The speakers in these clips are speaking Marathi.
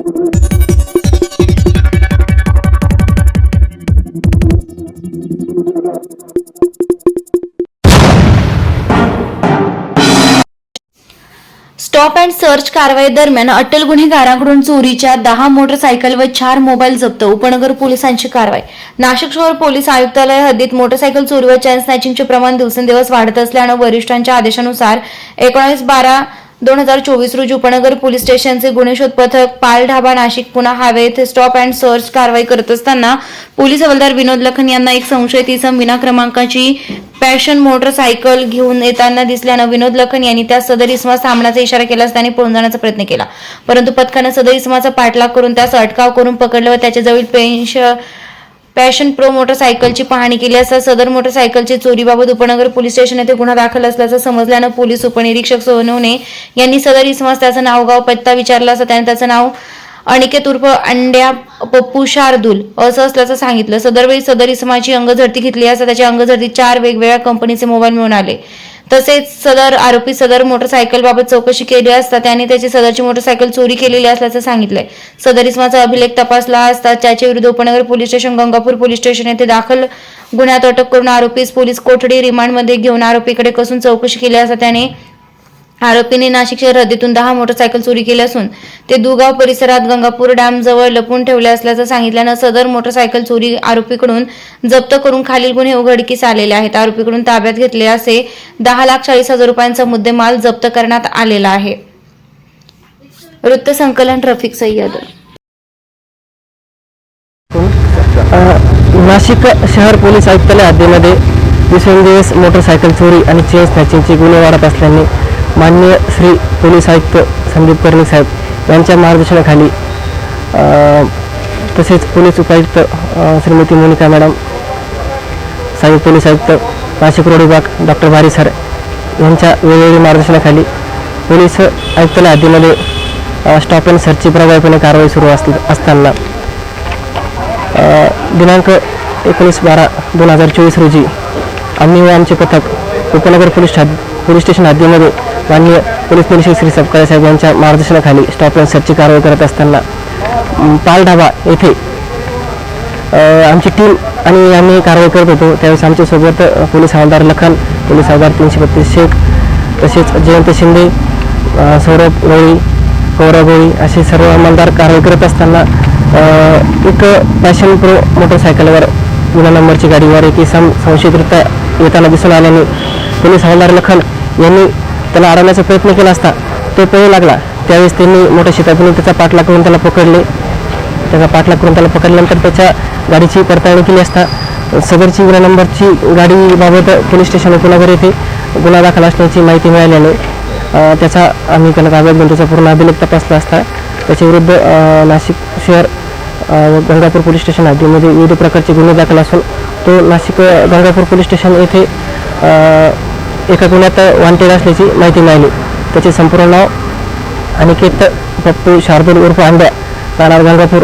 स्टॉप अँड सर्च कारवाई दरम्यान अटल गुन्हेगारांकडून चोरीच्या दहा मोटरसायकल व चार मोबाईल जप्त उपनगर पोलिसांची कारवाई. नाशिक शहर पोलीस आयुक्तालय हद्दीत मोटरसायकल चोरी व चॅन स्नॅचिंगचे प्रमाण दिवसेंदिवस वाढत असल्यानं वरिष्ठांच्या आदेशानुसार एकोणीस बारा दोन हजार चोवीस रोजी उपनगर पोलीस स्टेशनचे गुन्हे शोध पथक पाल ढाबा नाशिक पुणा हायवे येथे स्टॉप अँड सर्च कारवाई करत असताना पोलीस हवालदार विनोद लखन यांना एक संशयित इसम विना क्रमांकाची पॅशन मोटरसायकल घेऊन येताना दिसल्यानं विनोद लखन यांनी त्या सदर इसमा सामनाचा इशारा केला असता त्यांनी पळून जाण्याचा प्रयत्न केला. परंतु पथकानं सदर इसमाचा पाठलाग करून त्यास अटकाव करून पकडलं व त्याच्याजवळ पेन्शन पॅशन प्रो मोटरसायकलची पाहणी केली असता सदर मोटरसायकलची चोरीबाबत उपनगर पोलीस स्टेशन येथे गुन्हा दाखल असल्याचं समजल्यानं पोलीस उपनिरीक्षक सोनवणे यांनी सदर इसमास त्याचं नाव गाव पत्ता विचारला असता त्याने त्याचं नाव अनिकेत उर्फ अंड्या पप्पू शार्दूल असं असल्याचं सांगितलं. सदरवेळी सदर इसमाची अंगझडती घेतली असता त्याच्या अंगझरती चार वेगवेगळ्या कंपनीचे मोबाईल मिळून आले. तसेच सदर आरोपी सदर मोटरसायकल बाबत चौकशी केली असता त्याने त्याची सदरची मोटरसायकल चोरी केलेली असल्याचं सांगितलंय. सदर इसमाचा अभिलेख तपासला असता त्याच्या विरुद्ध Upnagar police station Gangapur police station येथे दाखल गुन्ह्यात अटक करून आरोपीस पोलीस कोठडी रिमांडमध्ये घेऊन आरोपीकडे कसून चौकशी केली असता त्याने आरोपीने नाशिक शहर हद्दीतून दहा मोटरसायकल चोरी केली असून ते दुगाव परिसरात गंगापूर डॅम जवळ लपवून ठेवले असल्याचं सांगितल्यानं सदर मोटरसायकल चोरी आरोपीकडून जप्त करून खालील गुन्हे उघडकीस आलेले आहेत. आरोपीकडून ताब्यात घेतले असे दहा लाख चाळीस हजार रुपयांचा मुद्देमाल जप्त करण्यात आलेला आहे. वृत्त संकलन रफिक सय्यद. नाशिक शहर पोलीस आयुक्तालय हद्दीमध्ये दिवसेंदिवस मोटरसायकल चोरी आणि चेन स्नॅचिंगचे गुन्हे वाढत असल्याने माननीय श्री पोलीस आयुक्त संदीप कर्णिक साहेब यांच्या मार्गदर्शनाखाली तसेच पोलीस उपायुक्त श्रीमती मोनिका मॅडम साहेब पोलीस आयुक्त नाशिक रोड विभाग डॉक्टर भारी सर यांच्या वेगवेगळ्या मार्गदर्शनाखाली पोलीस आयुक्तालय हद्दीमध्ये स्टॉप अँड सर्चची प्रभावीपणे कारवाई सुरू असली असताना दिनांक एकोणीस बारा दोन हजार चोवीस रोजी आम्ही व आमचे पथक उपनगर पोलीस हद पोलीस स्टेशन हद्दीमध्ये माननीय पोलीस निरीक्षक श्री सपकाळे साहेब यांच्या मार्गदर्शनाखाली स्टॉप अँड सर्चची कारवाई करत असताना पालढाबा येथे आमची टीम आणि आम्ही कारवाई करत होतो. त्यावेळेस आमच्यासोबत पोलीस हवालदार लखन पोलीस हवालदार तीनशे बत्तीस शेख तसेच जयंत शिंदे सौरभ गोळी गौरव गोळी असे सर्व अंमलदार कारवाई करत असताना एक पॅशन प्रो मोटरसायकलवर जुन्या नंबरची गाडीवर एक इसम संशयितरित्या येताना दिसून आल्याने पोलीस हवालदार लखन यांनी त्याला अडवण्याचा प्रयत्न केला असता तो पळू लागला. त्यावेळेस त्यांनी मोठ्या शेतातून त्याचा पाठलाग करून त्याला पकडले. त्याचा पाठलाग करून त्याला पकडल्यानंतर त्याच्या गाडीची पडताळणी केली असता सदरची गुन्हा नंबरची गाडीबाबत पोलीस स्टेशन उपनगर येथे गुन्हा दाखल असल्याची माहिती मिळाल्याने त्याचा आम्ही त्याला ताब्यात घेऊन त्याचा पूर्ण अभिलेख तपासला असता. त्याच्या विरुद्ध नाशिक शहर गंगापूर पोलीस स्टेशन हद्दीमध्ये विविध प्रकारचे गुन्हे दाखल असून तो नाशिक गंगापूर पोलीस स्टेशन येथे एका गुन्ह्यात वांटेड असल्याची माहिती मिळाली. त्याचे संपूर्ण नाव अनिकेत पप्पू शार्दूल उर्फ आंब्या राणार गंगापूर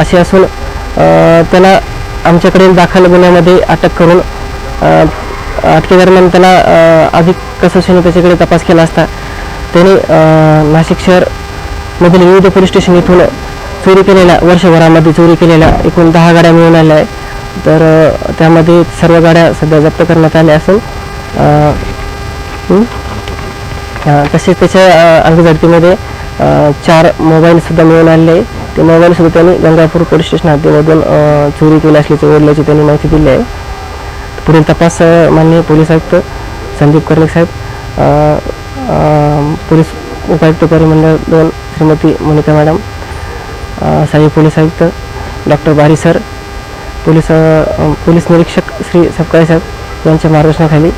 असे असून त्याला आमच्याकडे दाखल गुन्ह्यामध्ये अटक करून अटकेदरम्यान त्याला अधिक कसोशीने त्याच्याकडे तपास केला असता त्याने नाशिक शहरमधील विविध पोलीस स्टेशन इथून चोरी केलेल्या वर्षभरामध्ये चोरी केलेल्या एकूण दहा गाड्या मिळून आल्या आहे तर त्यामध्ये सर्व गाड्या सध्या जप्त करण्यात आल्या असून तसेच त्याच्या अ, चार मोबाईलसुद्धा मिळून आलेले आहे ते मोबाईलसुद्धा त्यांनी गंगापूर पोलीस स्टेशन हद्दीमधून चोरी केली असल्याची ओढल्याची त्यांनी माहिती दिली आहे. पुढील तपास माननीय पोलीस आयुक्त संदीप कर्णिक साहेब पोलीस उपायुक्त परिमंडळ दोन श्रीमती मोनिका मॅडम अ, सहाय्यक पोलीस आयुक्त doctor Bari sir police police निरीक्षक श्री सपकाळे साहेब यांच्या मार्गदर्शनाखाली